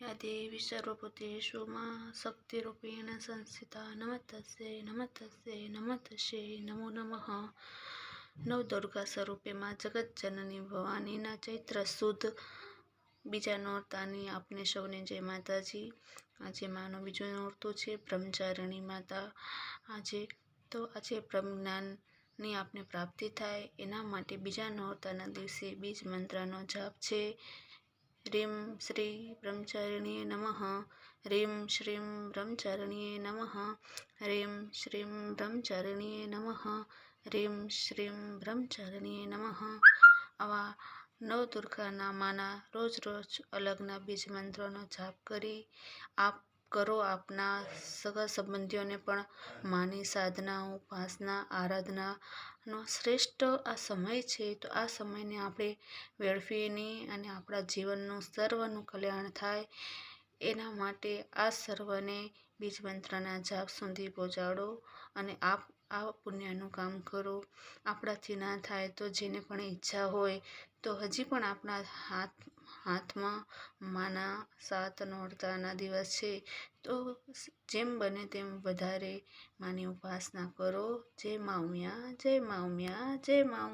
યા देवी સર્વભૂતેષુ માં શક્તિરૂપેણ સંસ્થિતા નમસ્તે નમસ્તે નમસ્તે નમો નમઃ નવ દુર્ગા સ્વરૂપે માં જગતજનની ભવાનીના ચૈત્ર સુદ બીજા નોરતાની આપને સૌને જય માતાજી. આજે માનો બીજો નોરતો છે, બ્રહ્મચારિણી માતા. આજે તો આજે બ્રહ્મજ્ઞાનની આપને પ્રાપ્તિ થાય. એના માટે બીજા નોરતાના દિવસે બીજ મંત્રનો જાપ છે. રીમ શ્રી બ્રહ્મચારિણીએ નમઃ રીમ શ્રીમ બ્રહ્મચારિણીએ નમઃ રીમ શ્રીમ બ્રહ્મચારિણીએ નમઃ રીમ શ્રીમ બ્રહ્મચારિણીએ નમઃ આવા નવ દુર્ગા માના રોજ રોજ અલગના બીજ મંત્રોનો જાપ કરી આપ કરો આપના સગા સંબંધીઓને પણ માની, સાધના, ઉપાસના આરાધનાનો શ્રેષ્ઠ આ સમય છે, તો આ સમયને આપણે વેડફીની અને આપણા જીવનનું સર્વનું કલ્યાણ થાય, એના માટે આ સર્વને બીજ મંત્રના જાપ સુધી પહોંચાડો અને આપ, આ પુણ્યનું કામ કરો. આપણાથી ના થાય તો જેને પણ ઈચ્છા હોય, તો હજી પણ આપણા હાથ હાથમાં માના સાત નોરતાના દિવસ છે. તો જેમ બને તેમ વધારે માની ઉપાસના કરો. જય મા જય મા ઉમિયા જય મા